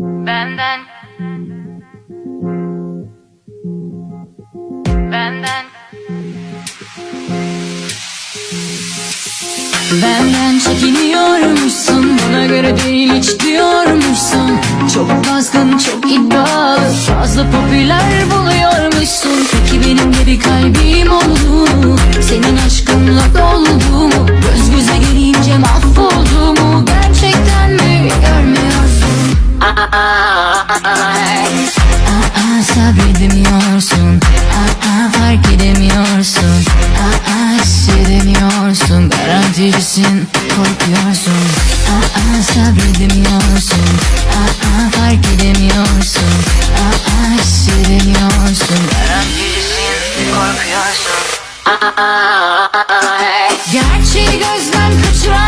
Benden. Benden. Benden çekiniyormuşsun Bana göre değil hiç diyormuşsun. Çok baskın çok iddialı Fazla popüler buluyormuşsun. Peki benim de bir Aa, sabredemiyorsun Aa, fark edemiyorsun. Aa, hissedemiyorsun. Garanticisin korkuyorsun. Aa, sabredemiyorsun Aa, fark edemiyorsun. Aa, hissedemiyorsun. Garanticisin korkuyorsun. Gerçeği gözden kaçıran